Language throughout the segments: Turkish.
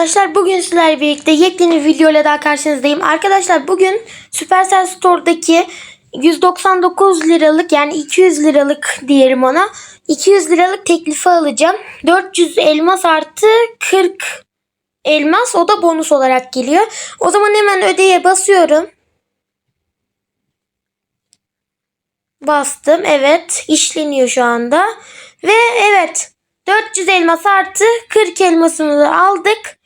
arkadaşlar. Bugün sizlerle birlikte yepyeni video ile daha karşınızdayım. Arkadaşlar bugün Supercell Store'daki 199 liralık yani 200 liralık diyelim ona. 200 liralık teklifi alacağım. 400 elmas artı 40 elmas o da bonus olarak geliyor. O zaman hemen ödeye basıyorum. Bastım. Evet. işleniyor şu anda. Ve evet. 400 elmas artı 40 elmasımızı aldık.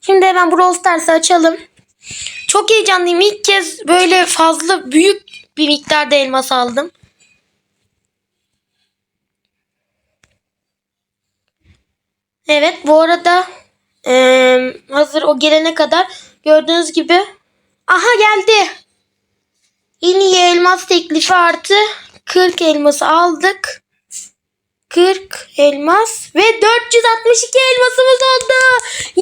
Şimdi hemen Brawl Stars'ı açalım. Çok heyecanlıyım. İlk kez böyle fazla büyük bir miktarda elmas aldım. Evet bu arada eee, hazır o gelene kadar gördüğünüz gibi aha geldi. Yeni elmas teklifi artı 40 elması aldık. 40 elmas ve 462 elmasımız oldu.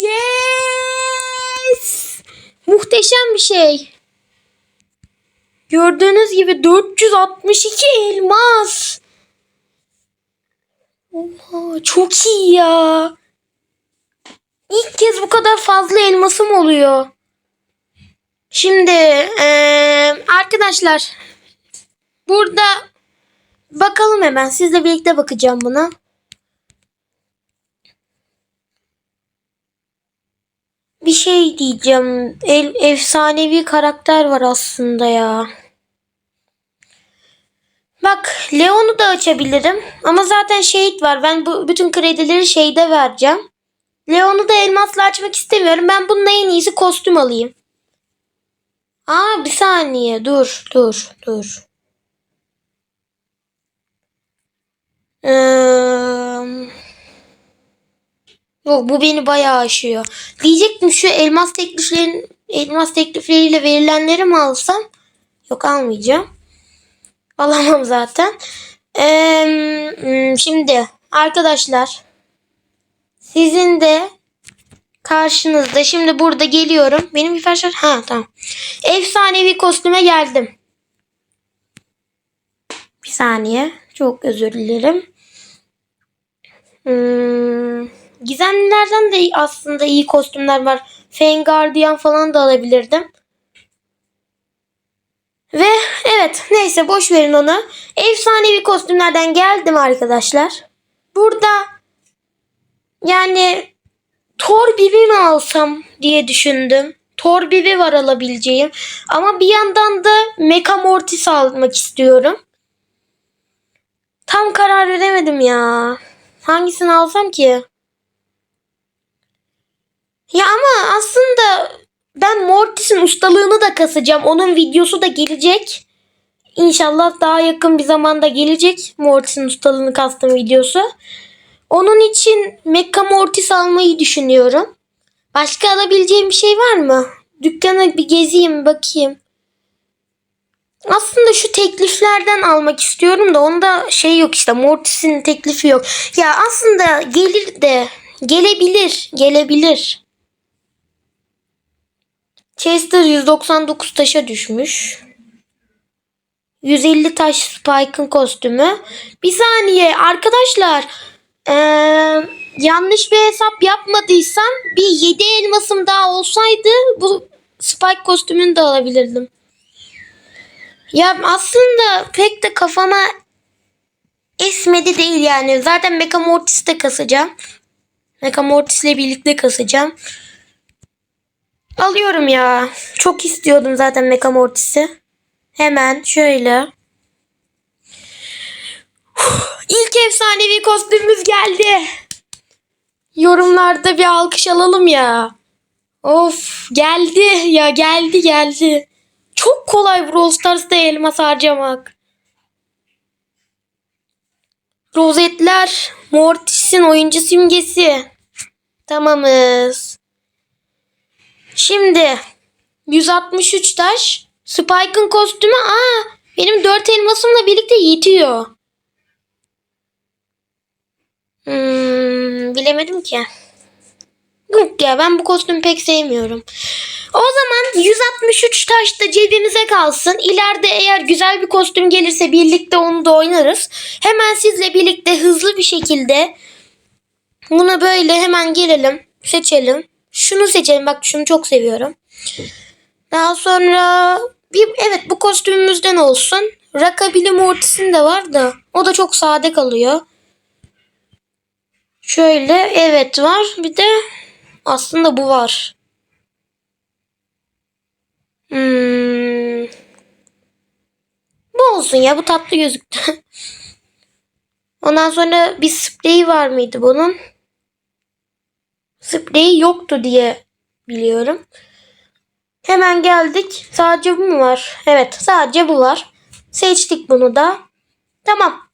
Yes! Muhteşem bir şey. Gördüğünüz gibi 462 elmas. Oha, çok iyi ya. İlk kez bu kadar fazla elmasım oluyor. Şimdi eee, arkadaşlar burada bakalım hemen sizle birlikte bakacağım buna. Bir şey diyeceğim. El, efsanevi karakter var aslında ya. Bak Leon'u da açabilirim. Ama zaten şehit var. Ben bu bütün kredileri şeyde vereceğim. Leon'u da elmasla açmak istemiyorum. Ben bununla en iyisi kostüm alayım. Aa bir saniye dur dur dur. Ee, yok bu beni bayağı aşıyor. Diyecektim şu elmas tekliflerin elmas teklifleriyle verilenleri mi alsam? Yok almayacağım. Alamam zaten. Ee, şimdi arkadaşlar sizin de karşınızda. Şimdi burada geliyorum. Benim bir parça... Ha tamam. Efsanevi kostüme geldim. Bir saniye. Çok özür dilerim. Hmm, gizemlilerden de aslında iyi kostümler var. Fengardiyan falan da alabilirdim. Ve evet neyse boş verin onu. Efsanevi kostümlerden geldim arkadaşlar. Burada yani Thor Bibi mi alsam diye düşündüm. Thor Bibi var alabileceğim. Ama bir yandan da Mecha Mortis almak istiyorum. Tam karar veremedim ya. Hangisini alsam ki? Ya ama aslında ben Mortis'in ustalığını da kasacağım. Onun videosu da gelecek. İnşallah daha yakın bir zamanda gelecek Mortis'in ustalığını kastım videosu. Onun için Mecha Mortis almayı düşünüyorum. Başka alabileceğim bir şey var mı? Dükkana bir gezeyim bakayım. Aslında şu tekliflerden almak istiyorum da onda şey yok işte Mortis'in teklifi yok. Ya aslında gelir de gelebilir gelebilir. Chester 199 taşa düşmüş. 150 taş Spike'ın kostümü. Bir saniye arkadaşlar. Ee, yanlış bir hesap yapmadıysam bir 7 elmasım daha olsaydı bu Spike kostümünü de alabilirdim. Ya aslında pek de kafama esmedi değil yani. Zaten Mecha Mortis'i de kasacağım. Mecha Mortis'le birlikte kasacağım. Alıyorum ya. Çok istiyordum zaten Mecha Mortis'i. Hemen şöyle. İlk efsanevi kostümümüz geldi. Yorumlarda bir alkış alalım ya. Of geldi ya geldi geldi. Kolay Brawl Stars'ta elmas harcamak. Rozetler. Mortis'in oyuncu simgesi. Tamamız. Şimdi 163 taş. Spike'ın kostümü aa benim 4 elmasımla birlikte yetiyor. Hmm, bilemedim ki. Yok ya ben bu kostümü pek sevmiyorum. O zaman 163 taş da cebimize kalsın. İleride eğer güzel bir kostüm gelirse birlikte onu da oynarız. Hemen sizle birlikte hızlı bir şekilde bunu böyle hemen gelelim. Seçelim. şunu seçelim. Bak şunu çok seviyorum. Daha sonra bir evet bu kostümümüzden olsun. Rockabilly Mortis'in de var da o da çok sade kalıyor. Şöyle evet var. Bir de aslında bu var. Hmm. Bu olsun ya bu tatlı gözüktü. Ondan sonra bir spreyi var mıydı bunun? Spreyi yoktu diye biliyorum. Hemen geldik. Sadece bu mu var? Evet sadece bu var. Seçtik bunu da. Tamam.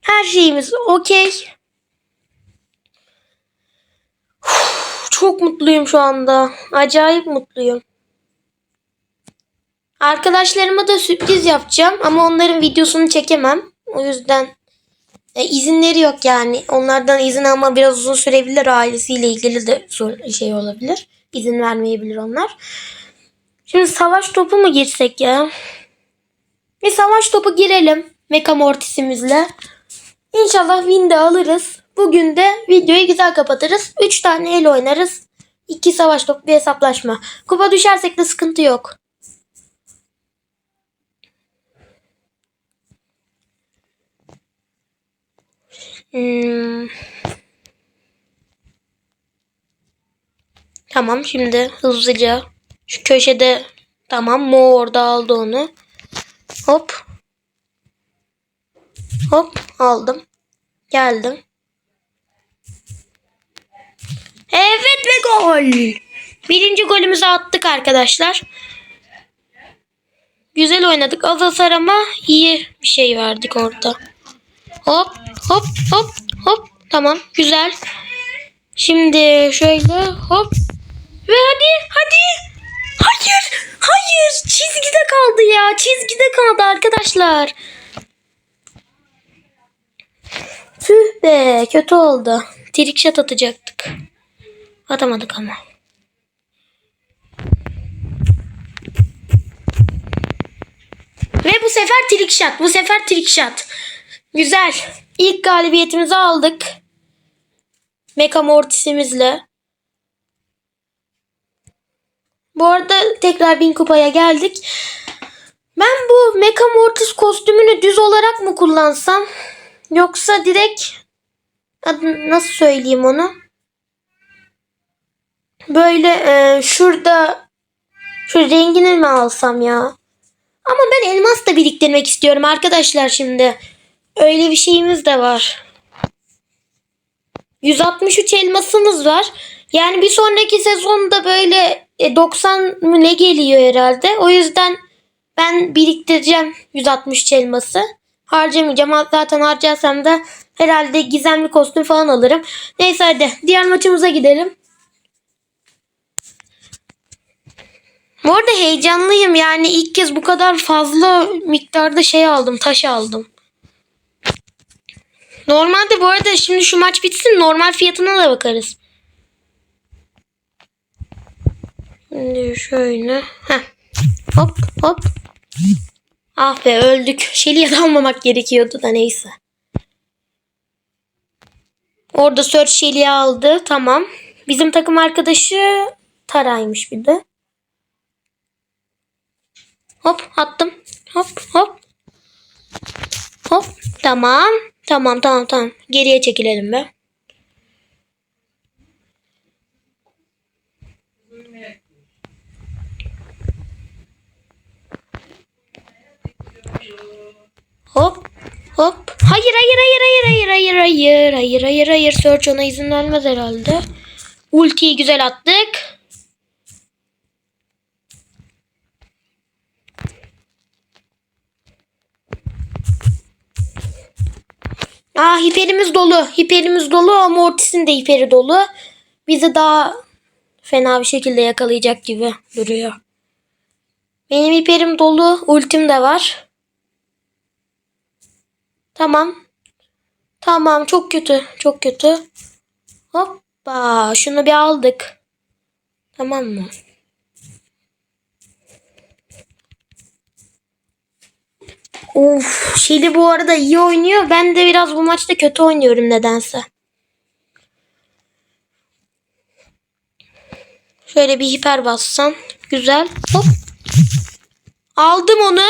Her şeyimiz okey. Çok mutluyum şu anda. Acayip mutluyum. Arkadaşlarıma da sürpriz yapacağım ama onların videosunu çekemem. O yüzden e, izinleri yok yani. Onlardan izin alma biraz uzun sürebilir. Ailesiyle ilgili de şey olabilir. İzin vermeyebilir onlar. Şimdi savaş topu mu girsek ya? Bir savaş topu girelim. Mecha Mortis'imizle. İnşallah win de alırız. Bugün de videoyu güzel kapatırız. 3 tane el oynarız. 2 savaş topu bir hesaplaşma. Kupa düşersek de sıkıntı yok. Hmm. Tamam şimdi hızlıca şu köşede tamam Mo orada aldı onu. Hop. Hop aldım. Geldim. Evet ve gol. Birinci golümüzü attık arkadaşlar. Güzel oynadık. Az hasar ama iyi bir şey verdik orada. Hop hop hop hop. Tamam güzel. Şimdi şöyle hop. Ve hadi hadi. Hayır hayır çizgide kaldı ya. Çizgide kaldı arkadaşlar. Tüh be kötü oldu. Trick atacaktık. Atamadık ama. Ve bu sefer trick shot. Bu sefer trick shot. Güzel. İlk galibiyetimizi aldık. Mecha Mortis'imizle. Bu arada tekrar bin kupaya geldik. Ben bu Mecha Mortis kostümünü düz olarak mı kullansam? Yoksa direkt nasıl söyleyeyim onu? Böyle e, şurada şu rengini mi alsam ya? Ama ben elmas da biriktirmek istiyorum arkadaşlar şimdi. Öyle bir şeyimiz de var. 163 elmasımız var. Yani bir sonraki sezonda böyle e, 90 mı ne geliyor herhalde. O yüzden ben biriktireceğim 163 elması. Harcamayacağım. Zaten harcarsam da herhalde gizemli kostüm falan alırım. Neyse hadi diğer maçımıza gidelim. Bu arada heyecanlıyım. Yani ilk kez bu kadar fazla miktarda şey aldım. Taş aldım. Normalde bu arada şimdi şu maç bitsin normal fiyatına da bakarız. Şimdi şöyle. Heh. Hop hop. Ah be öldük. Şeli'ye almamak gerekiyordu da neyse. Orada Search Şeli'yi aldı. Tamam. Bizim takım arkadaşı Tara'ymış bir de. Hop attım. Hop hop. Hop. Tamam. Tamam tamam tamam. Geriye çekilelim be. Hop. Hop. Hayır hayır hayır hayır hayır hayır hayır hayır hayır hayır Search ona izin vermez herhalde. Ultiyi güzel attık. Aa hiperimiz dolu. Hiperimiz dolu ama Mortis'in de hiperi dolu. Bizi daha fena bir şekilde yakalayacak gibi duruyor. Benim hiperim dolu. Ultim de var. Tamam. Tamam çok kötü. Çok kötü. Hoppa. Şunu bir aldık. Tamam mı? Of, Şili bu arada iyi oynuyor. Ben de biraz bu maçta kötü oynuyorum nedense. Şöyle bir hiper bassam. Güzel. Hop. Aldım onu.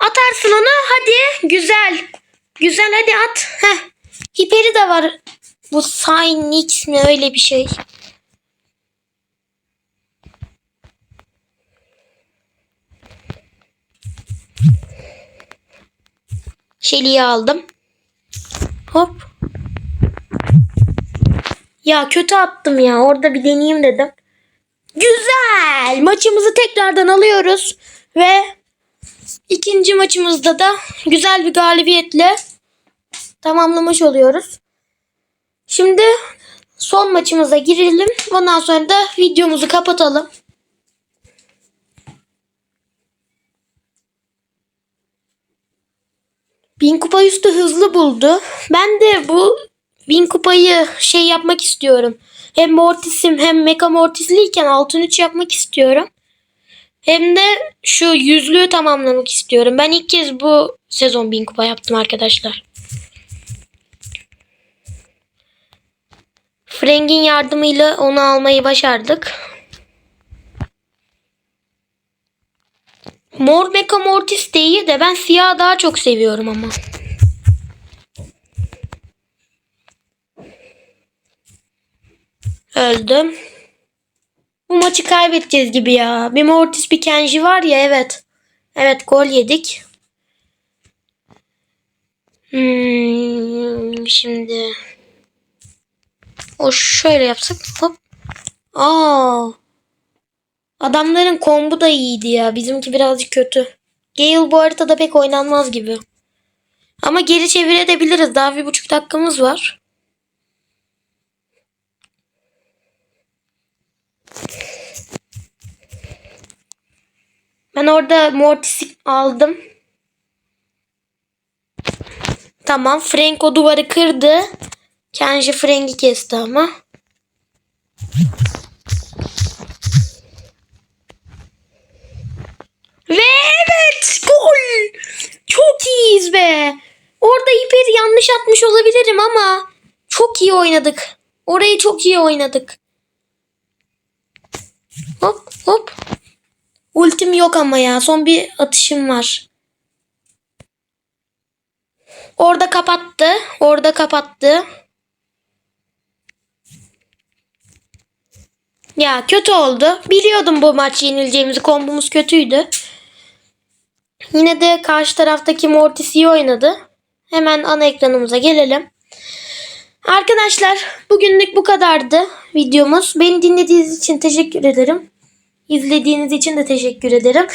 Atarsın onu. Hadi. Güzel. Güzel hadi at. Heh. Hiperi de var. Bu Cynix mi öyle bir şey. Şeliği aldım. Hop. Ya kötü attım ya. Orada bir deneyeyim dedim. Güzel. Maçımızı tekrardan alıyoruz. Ve ikinci maçımızda da güzel bir galibiyetle tamamlamış oluyoruz. Şimdi son maçımıza girelim. Ondan sonra da videomuzu kapatalım. Bin kupa üstü hızlı buldu. Ben de bu bin kupayı şey yapmak istiyorum. Hem Mortis'im hem Mecha Mortis'liyken altın 3 yapmak istiyorum. Hem de şu yüzlüğü tamamlamak istiyorum. Ben ilk kez bu sezon bin kupa yaptım arkadaşlar. Frank'in yardımıyla onu almayı başardık. Mor Mecha Mortis de de ben siyah daha çok seviyorum ama. Öldüm. Bu maçı kaybedeceğiz gibi ya. Bir Mortis bir Kenji var ya evet. Evet gol yedik. Hmm, şimdi o şöyle yapsak hop. Aa. Adamların kombu da iyiydi ya. Bizimki birazcık kötü. Gale bu haritada pek oynanmaz gibi. Ama geri çevirebiliriz. Daha bir buçuk dakikamız var. Ben orada Mortis'i aldım. Tamam. Frank o duvarı kırdı. Kenji Frank'i kesti ama. Ve evet gol. Çok iyiyiz be. Orada hiperi yanlış atmış olabilirim ama çok iyi oynadık. Orayı çok iyi oynadık. Hop hop. Ultim yok ama ya. Son bir atışım var. Orada kapattı. Orada kapattı. Ya kötü oldu. Biliyordum bu maç yenileceğimizi. Kombumuz kötüydü. Yine de karşı taraftaki Mortis iyi oynadı. Hemen ana ekranımıza gelelim. Arkadaşlar bugünlük bu kadardı videomuz. Beni dinlediğiniz için teşekkür ederim. İzlediğiniz için de teşekkür ederim.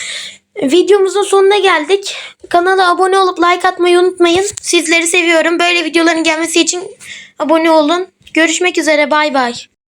Videomuzun sonuna geldik. Kanala abone olup like atmayı unutmayın. Sizleri seviyorum. Böyle videoların gelmesi için abone olun. Görüşmek üzere. Bay bay.